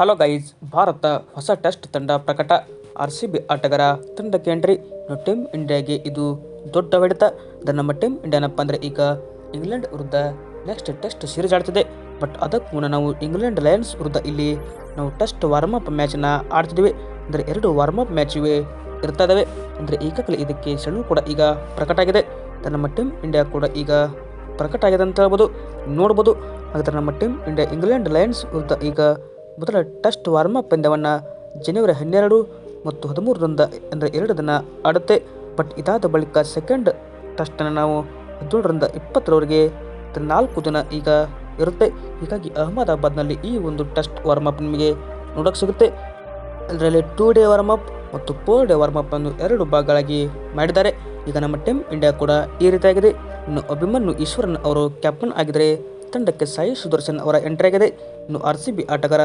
Hello guys, Bharat ಹೊಸ test ತಂಡ ಪ್ರಕಟ. ಆರ್ ಸಿ ಬಿ ಆಟಗಾರ ತಂಡಕ್ಕೆ ಎಂಟ್ರಿ ಟೀಮ್ ಇಂಡಿಯಾಗೆ ಇದು ದೊಡ್ಡ ಹೊಡೆತ. ಅದರ ನಮ್ಮ ಟೀಮ್ ಇಂಡಿಯಾನಪ್ಪ ಅಂದರೆ ಈಗ ಇಂಗ್ಲೆಂಡ್ ವಿರುದ್ಧ ನೆಕ್ಸ್ಟ್ ಟೆಸ್ಟ್ ಸೀರೀಸ್ ಆಡ್ತಿದೆ. ಬಟ್ ಅದಕ್ಕೂ ಮುನ್ನ ನಾವು ಇಂಗ್ಲೆಂಡ್ ಲಯನ್ಸ್ ವಿರುದ್ಧ ಇಲ್ಲಿ ನಾವು ಟೆಸ್ಟ್ ವಾರ್ಮ್ ಅಪ್ ಮ್ಯಾಚ್ನ ಆಡ್ತಿದ್ದೀವಿ ಅಂದರೆ ಎರಡು ವಾರ್ಮ್ ಅಪ್ ಮ್ಯಾಚ್ ಇವೆ ಇರ್ತಾ ಇದ್ದಾವೆ ಅಂದರೆ ಈಗಾಗಲೇ ಇದಕ್ಕೆ ಸೆಣು ಕೂಡ ಈಗ ಪ್ರಕಟ ಆಗಿದೆ. ನಮ್ಮ ಟೀಮ್ ಇಂಡಿಯಾ ಕೂಡ ಈಗ ಪ್ರಕಟ ಆಗಿದೆ ಅಂತ ಹೇಳ್ಬೋದು, ನೋಡ್ಬೋದು. ಹಾಗಾದ್ರೆ ನಮ್ಮ ಟೀಮ್ ಇಂಡಿಯಾ ಇಂಗ್ಲೆಂಡ್ ಲಯನ್ಸ್ ವಿರುದ್ಧ ಈಗ ಮೊದಲ ಟೆಸ್ಟ್ ವಾರ್ಮಪ್ ಪಂದ್ಯವನ್ನು ಜನವರಿ ಹನ್ನೆರಡು ಮತ್ತು ಹದಿಮೂರರಿಂದ ಅಂದರೆ ಎರಡು ದಿನ ಆಡುತ್ತೆ. ಬಟ್ ಇದಾದ ಬಳಿಕ ಸೆಕೆಂಡ್ ಟೆಸ್ಟನ್ನು ನಾವು ಹದಿನೇಳರಿಂದ ಇಪ್ಪತ್ತರವರೆಗೆ ನಾಲ್ಕು ದಿನ ಈಗ ಇರುತ್ತೆ. ಹೀಗಾಗಿ ಅಹಮದಾಬಾದ್ನಲ್ಲಿ ಈ ಒಂದು ಟೆಸ್ಟ್ ವಾರ್ಮಪ್ ನಿಮಗೆ ನೋಡೋಕೆ ಸಿಗುತ್ತೆ. ಅದರಲ್ಲಿ ಟೂ ಡೇ ವಾರ್ಮಪ್ ಮತ್ತು ಫೋರ್ ಡೇ ವಾರ್ಮಪ್ ಅನ್ನು ಎರಡು ಭಾಗಗಳಾಗಿ ಮಾಡಿದ್ದಾರೆ. ಈಗ ನಮ್ಮ ಟೀಮ್ ಇಂಡಿಯಾ ಕೂಡ ಈ ರೀತಿಯಾಗಿದೆ. ಇನ್ನು ಅಭಿಮನ್ಯು ಈಶ್ವರನ್ ಅವರು ಕ್ಯಾಪ್ಟನ್ ಆಗಿದ್ದರೆ ತಂಡಕ್ಕೆ ಸಾಯಿ ಸುದರ್ಶನ್ ಅವರ ಎಂಟ್ರಿ ಆಗಿದೆ. ಇನ್ನು ಆರ್ ಸಿ ಬಿ ಆಟಗಾರ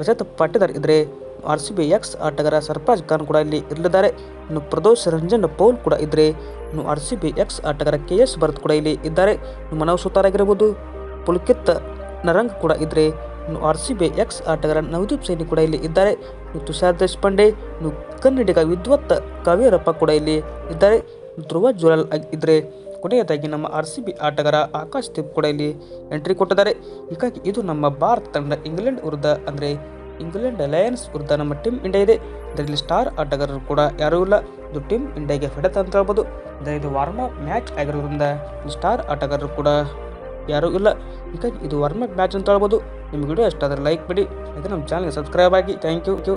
ರಜತ್ ಪಾಟಿದಾರ್ ಇದ್ದರೆ ಆರ್ ಸಿ ಬಿ ಎಕ್ಸ್ ಆಟಗಾರ ಸರ್ಫರಾಜ್ ಖಾನ್ ಕೂಡ ಇಲ್ಲಿ ಇರಲಿದ್ದಾರೆ. ಇನ್ನು ಪ್ರದೋಷ್ ರಂಜನ್ ಪೌಲ್ ಕೂಡ ಇದ್ದರೆ ಇನ್ನು ಆರ್ ಸಿ ಬಿ ಎಕ್ಸ್ ಆಟಗಾರ ಕೆ ಎಸ್ ಭರತ್ ಕೂಡ ಇಲ್ಲಿ ಇದ್ದಾರೆ. ಇನ್ನು ಮನೋಜ್ ಸುತಾರ್ ಆಗಿರ್ಬೋದು, ಪುಲ್ಕಿತ್ ನರಂಗ್ ಕೂಡ ಇದ್ದರೆ ಇನ್ನು ಆರ್ ಸಿ ಬಿ ಎಕ್ಸ್ ಆಟಗಾರ ನವದೀಪ್ ಸೈನಿ ಕೂಡ ಇಲ್ಲಿ ಇದ್ದಾರೆ. ಇನ್ನು ತುಷಾರ್ ದೇಶಪಾಂಡೆ, ಇನ್ನು ಕನ್ನಡಿಗ ವಿದ್ವತ್ ಕಾವ್ಯರಪ್ಪ ಕೂಡ ಇಲ್ಲಿ ಇದ್ದಾರೆ. ಧ್ರುವ ಜುರಲ್ ಇದ್ದರೆ ಕೊನೆಯದಾಗಿ ನಮ್ಮ ಆರ್ ಸಿ ಬಿ ಆಟಗಾರ ಆಕಾಶ್ ದೀಪ್ ಕೂಡ ಇಲ್ಲಿ ಎಂಟ್ರಿ ಕೊಟ್ಟಿದ್ದಾರೆ. ಹೀಗಾಗಿ ಇದು ನಮ್ಮ ಭಾರತ ತಂಡ ಇಂಗ್ಲೆಂಡ್ ವಿರುದ್ಧ ಅಂದರೆ ಇಂಗ್ಲೆಂಡ್ ಲಯನ್ಸ್ ವಿರುದ್ಧ ನಮ್ಮ ಟೀಮ್ ಇಂಡಿಯಾ ಇದೆ. ಇದರಲ್ಲಿ ಸ್ಟಾರ್ ಆಟಗಾರರು ಕೂಡ ಯಾರೂ ಇಲ್ಲ. ಇದು ಟೀಮ್ ಇಂಡಿಯಾಗೆ ಹೊಡೆತ ಅಂತ ಹೇಳ್ಬೋದು. ಅಂದರೆ ಇದು ವಾರ್ಮ್ ಅಪ್ ಮ್ಯಾಚ್ ಆಗಿರೋದ್ರಿಂದ ಸ್ಟಾರ್ ಆಟಗಾರರು ಕೂಡ ಯಾರೂ ಇಲ್ಲ. ಹೀಗಾಗಿ ಇದು ವಾರ್ಮ್ ಅಪ್ ಮ್ಯಾಚ್ ಅಂತ ಹೇಳ್ಬೋದು. ನಿಮ್ಗೆ ವಿಡಿಯೋ ಇಷ್ಟ ಆದರೆ ಲೈಕ್ ಬಿಡಿ. ಇದು ನಮ್ಮ ಚಾನಲ್ಗೆ ಸಬ್ಸ್ಕ್ರೈಬ್ ಆಗಿ. Thank you